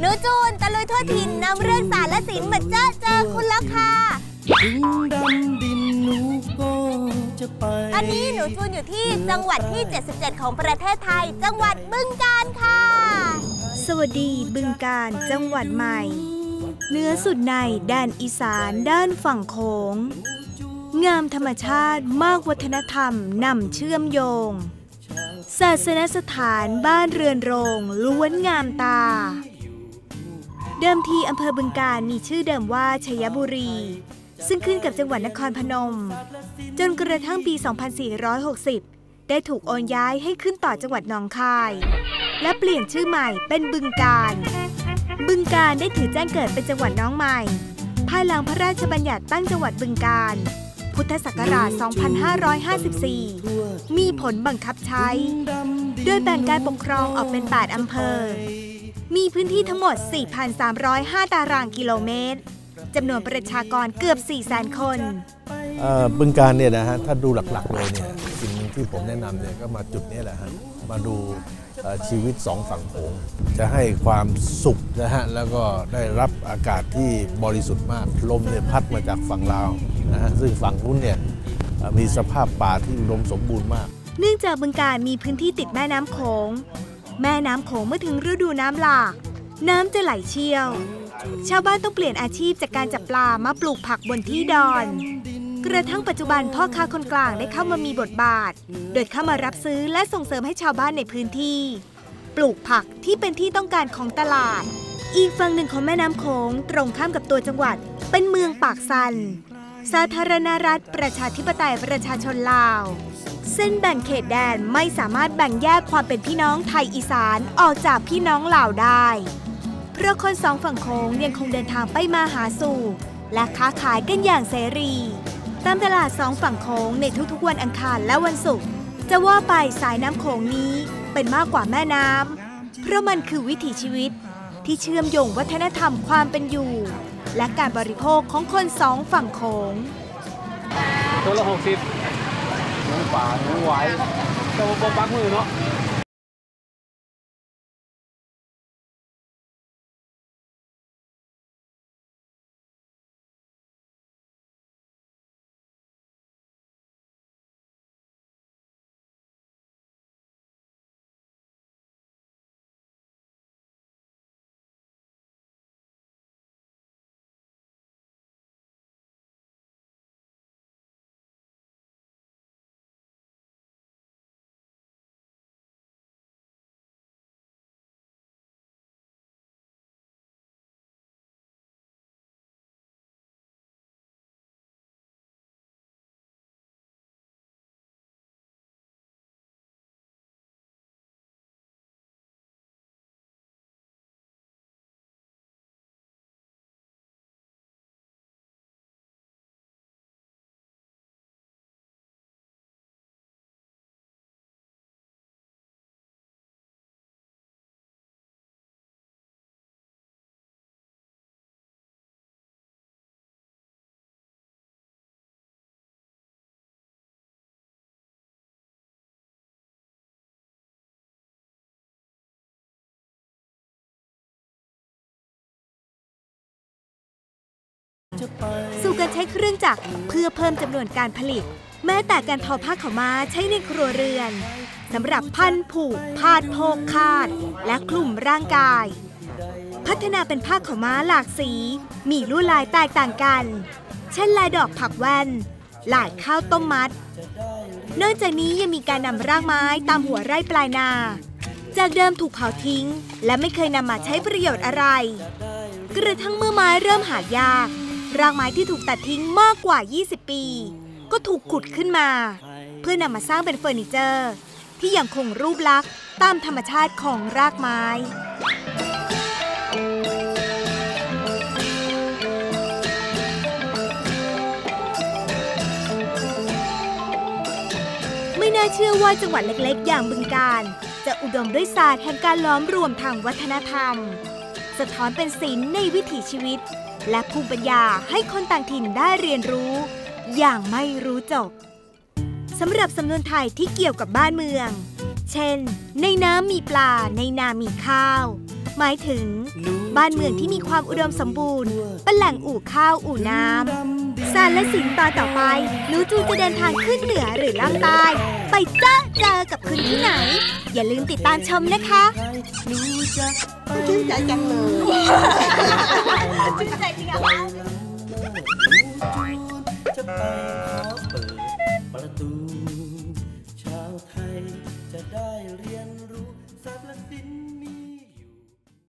หนูจูนตะลุยทั่วถิ่นนำเรื่องสารและศิลป์มาเจอเจอคุณแล้วค่ะถึงดำดินหนูก็จะไปอันนี้หนูจูนอยู่ที่จังหวัดที่ 77 ของประเทศไทย จังหวัดบึงกาฬค่ะ สวัสดีบึงการจังหวัดใหม่เหนือสุดในด้านอีสานด้านฝั่งโขงงามธรรมชาติมากวัฒนธรรมนำเชื่อมโยง ศาสนสถานบ้านเรือนโรงล้วนงามตา เดิมทีอำเภอบึงการมีชื่อเดิมว่าชัยบุรี ซึ่งขึ้นกับจังหวัดนครพนม จนกระทั่งปี 2460 ได้ถูกโอนย้ายให้ขึ้นต่อจังหวัดหนองคาย และเปลี่ยนชื่อใหม่เป็นบึงการ บึงการได้ถือแจ้งเกิดเป็นจังหวัดน้องใหม่ ภายหลังพระราชบัญญัติตั้งจังหวัดบึงการ พุทธศักราช 2554 มีผลบังคับใช้ โดยแบ่งการปกครองออกเป็น 8 อำเภอ มีพื้นที่ทั้งหมด 4,305 ตารางกิโลเมตรจำนวนประชากรเกือบ 400,000 คนเอ่อบึงการเนี่ยนะฮะถ้าดูหลักๆเลยเนี่ยสิ่งหนึ่งที่ผมแนะนำเนี่ยก็มาจุดนี้แหละฮะมาดูเอ่อชีวิตสองฝั่งโขงจะให้ความสุขนะฮะแล้วก็ได้รับอากาศที่บริสุทธิ์มากลมเนี่ยพัดมาจากฝั่งลาวนะฮะซึ่งฝั่งนู้นเนี่ยเอ่อมีสภาพป่าที่อุดมสมบูรณ์มาก เนื่องจากบึงการมีพื้นที่ติดแม่น้ำโขง แม่น้ำโขงเมื่อถึงฤดูน้ำหลากน้ำจะไหลเชี่ยว ชาวบ้านต้องเปลี่ยนอาชีพจากการจับปลามาปลูกผักบนที่ดอน กระทั่งปัจจุบันพ่อค้าคนกลางได้เข้ามามีบทบาท โดยเข้ามารับซื้อและส่งเสริมให้ชาวบ้านในพื้นที่ ปลูกผักที่เป็นที่ต้องการของตลาด อีกฝั่งหนึ่งของแม่น้ำโขงตรงข้ามกับตัวจังหวัด เป็นเมืองปากซัน สาธารณรัฐประชาธิปไตยประชาชนลาว เส้นแบ่งเขตแดนไม่สามารถแบ่งแยกความเป็นพี่น้องไทยอีสานออกจากพี่น้องลาวได้ เพราะคนสองฝั่งโค้งยังคงเดินทางไปมาหาสู่ และค้าขายกันอย่างเสรี ตามตลาดสองฝั่งโค้งในทุกๆวันอังคารและวันศุกร์จะว่าไปสายน้ำโขงนี้เป็นมากกว่าแม่น้ำเพราะมันคือวิถีชีวิตที่เชื่อมโยงวัฒนธรรมความเป็นอยู่ และการบริโภคของคนสองฝั่งโค้งตัวละหกสิบ หมูป่าหมูไหวแต่ว่าปักมือเนาะ สู่การใช้เครื่องจักรเพื่อเพิ่มจำนวนการผลิต แม้แต่การทอผ้าขาวม้าใช้ในครัวเรือนสำหรับพันผูกพาดโพกคาด และคลุมร่างกาย พัฒนาเป็นผ้าขาวม้าหลากสี มีลวดลายแตกต่างกัน เช่นลายดอกผักแว่นลายข้าวต้มมัดนอกจากนี้ยังมีการนำรากไม้ตามหัวไร่ปลายนา จากเดิมถูกเผาทิ้ง และไม่เคยนำมาใช้ประโยชน์อะไร กระทั่งเมื่อไม้เริ่มหายาก รากไม้ที่ถูกตัดทิ้งมากกว่า 20 ปี ก็ถูกขุดขึ้นมา เพื่อนำมาสร้างเป็นเฟอร์นิเจอร์ ที่ยังคงรูปลักษณ์ตามธรรมชาติของรากไม้ไม่น่าเชื่อว่าจังหวัดเล็กๆ อย่างบึงการ จะอุดมด้วยศาสตร์แห่งการล้อมรวมทางวัฒนธรรม สะท้อนเป็นศิลป์ในวิถีชีวิต และภูมิปัญญาให้คนต่างถิ่นได้เรียนรู้ อย่างไม่รู้จบสำหรับสำนวนไทยที่เกี่ยวกับบ้านเมือง เช่น ในน้ำมีปลา ในนามีข้าว หมายถึง บ้านเมืองที่มีความอุดมสมบูรณ์ เป็นแหล่งอู่ข้าวอู่น้ำ สารและสินตอนต่อไปหนูจูจะเดินทางขึ้นเหนือหรือล่างใต้ ไปเจอเจอกับคุณที่ไหน อย่าลืมติดตามชมนะคะ ชื่นใจจังเลย